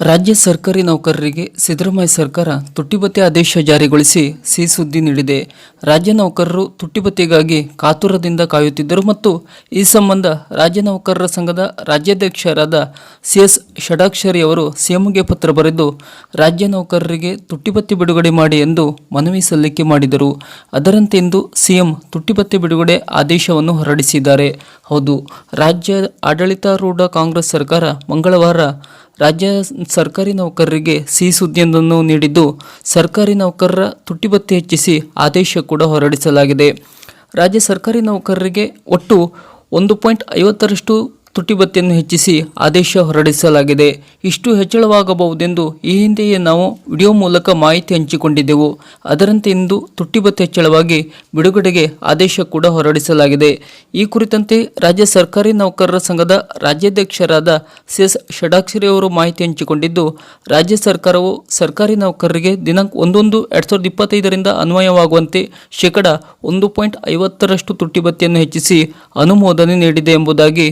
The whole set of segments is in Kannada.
ರಾಜ್ಯ ಸರ್ಕಾರಿ ನೌಕರರಿಗೆ ಸಿದ್ದರಾಮಯ್ಯ ಸರ್ಕಾರ ತುಟ್ಟಿಬತ್ತೆ ಆದೇಶ ಜಾರಿಗೊಳಿಸಿ ಸಿಹಿಸುದ್ದಿ ನೀಡಿದೆ. ರಾಜ್ಯ ನೌಕರರು ತುಟ್ಟಿಬತ್ತೆಗಾಗಿ ಕಾತುರದಿಂದ ಕಾಯುತ್ತಿದ್ದರು ಮತ್ತು ಈ ಸಂಬಂಧ ರಾಜ್ಯ ನೌಕರರ ಸಂಘದ ರಾಜ್ಯಾಧ್ಯಕ್ಷರಾದ ಸಿ ಎಸ್ ಷಡಾಕ್ಷರಿ ಅವರು ಸಿಎಂಗೆ ಪತ್ರ ಬರೆದು, ರಾಜ್ಯ ನೌಕರರಿಗೆ ತುಟ್ಟಿಬತ್ತಿ ಬಿಡುಗಡೆ ಮಾಡಿ ಎಂದು ಮನವಿ ಸಲ್ಲಿಕೆ ಮಾಡಿದರು. ಅದರಂತೆ ಇಂದು ಸಿಎಂ ತುಟ್ಟಿಬತ್ತಿ ಬಿಡುಗಡೆ ಆದೇಶವನ್ನು ಹೊರಡಿಸಿದ್ದಾರೆ. ಹೌದು, ರಾಜ್ಯ ಆಡಳಿತಾರೂಢ ಕಾಂಗ್ರೆಸ್ ಸರ್ಕಾರ ಮಂಗಳವಾರ ರಾಜ್ಯ ಸರ್ಕಾರಿ ನೌಕರರಿಗೆ ಸಿಹಿ ಸುದ್ದಿಯೊಂದನ್ನು ನೀಡಿದ್ದು, ಸರ್ಕಾರಿ ನೌಕರರ ತುಟ್ಟಿಬತ್ತಿ ಹೆಚ್ಚಿಸಿ ಆದೇಶ ಕೂಡ ಹೊರಡಿಸಲಾಗಿದೆ. ರಾಜ್ಯ ಸರ್ಕಾರಿ ನೌಕರರಿಗೆ ಒಟ್ಟು ಒಂದು ಪಾಯಿಂಟ್ ಐವತ್ತರಷ್ಟು ತುಟ್ಟಿಭತ್ಯೆಯನ್ನು ಹೆಚ್ಚಿಸಿ ಆದೇಶ ಹೊರಡಿಸಲಾಗಿದೆ. ಇಷ್ಟು ಹೆಚ್ಚಳವಾಗಬಹುದೆಂದು ಈ ಹಿಂದೆಯೇ ನಾವು ವಿಡಿಯೋ ಮೂಲಕ ಮಾಹಿತಿ ಹಂಚಿಕೊಂಡಿದ್ದೆವು. ಅದರಂತೆ ಇಂದು ತುಟ್ಟಿಬತ್ತಿ ಹೆಚ್ಚಳವಾಗಿ ಬಿಡುಗಡೆಗೆ ಆದೇಶ ಕೂಡ ಹೊರಡಿಸಲಾಗಿದೆ. ಈ ಕುರಿತಂತೆ ರಾಜ್ಯ ಸರ್ಕಾರಿ ನೌಕರರ ಸಂಘದ ರಾಜ್ಯಾಧ್ಯಕ್ಷರಾದ ಸಿ ಎಸ್ ಷಡಾಕ್ಷರಿ ಅವರು ಮಾಹಿತಿ ಹಂಚಿಕೊಂಡಿದ್ದು, ರಾಜ್ಯ ಸರ್ಕಾರವು ಸರ್ಕಾರಿ ನೌಕರರಿಗೆ ದಿನಾಂಕ ಒಂದೊಂದು ಎರಡ್ ಸಾವಿರದ ಇಪ್ಪತ್ತೈದರಿಂದ ಅನ್ವಯವಾಗುವಂತೆ ಶೇಕಡ ಒಂದು ಪಾಯಿಂಟ್ ಐವತ್ತರಷ್ಟು ತುಟ್ಟಿಬತ್ತಿಯನ್ನು ಹೆಚ್ಚಿಸಿ ಅನುಮೋದನೆ ನೀಡಿದೆ ಎಂಬುದಾಗಿ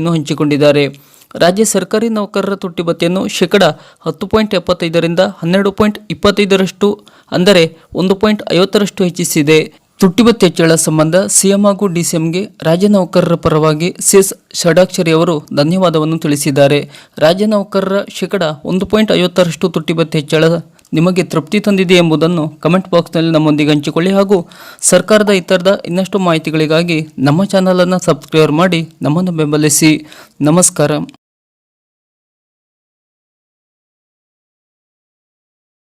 ಮಾಹಿತಿಯನ್ನು ಹಂಚಿಕೊಂಡಿದ್ದಾರೆ. ರಾಜ್ಯ ಸರ್ಕಾರಿ ನೌಕರರ ತುಟ್ಟಿಭತ್ಯೆಯನ್ನು ಶೇಕಡ ಹತ್ತು ಪಾಯಿಂಟ್ ಎಪ್ಪತ್ತೈದರಿಂದ ಹನ್ನೆರಡು ಪಾಯಿಂಟ್ ಇಪ್ಪತ್ತೈದರಷ್ಟು, ಅಂದರೆ ಒಂದು ಪಾಯಿಂಟ್ ಐವತ್ತರಷ್ಟು ಹೆಚ್ಚಿಸಿದೆ. ತುಟ್ಟಿಭತ್ಯೆ ಹೆಚ್ಚಳ ಸಂಬಂಧ ಸಿಎಂ ಹಾಗೂ ಡಿಸಿಎಂಗೆ ರಾಜ್ಯ ನೌಕರರ ಪರವಾಗಿ ಸಿಎಸ್ ಷಡಾಕ್ಷರಿ ಅವರು ಧನ್ಯವಾದವನ್ನು ತಿಳಿಸಿದ್ದಾರೆ. ರಾಜ್ಯ ನೌಕರರ ಶೇಕಡ ಒಂದು ಪಾಯಿಂಟ್ ಐವತ್ತರಷ್ಟು ತುಟ್ಟಿಭತ್ಯೆ ಹೆಚ್ಚಳ ನಿಮಗೆ ತೃಪ್ತಿ ತಂದಿದೆ ಎಂಬುದನ್ನು ಕಮೆಂಟ್ ಬಾಕ್ಸ್ನಲ್ಲಿ ನಮ್ಮೊಂದಿಗೆ ಹಂಚಿಕೊಳ್ಳಿ ಹಾಗೂ ಸರ್ಕಾರದ ಇತರದ ಇನ್ನಷ್ಟು ಮಾಹಿತಿಗಳಿಗಾಗಿ ನಮ್ಮ ಚಾನಲನ್ನು ಸಬ್ಸ್ಕ್ರೈಬ್ ಮಾಡಿ ನಮ್ಮನ್ನು ಬೆಂಬಲಿಸಿ. ನಮಸ್ಕಾರ.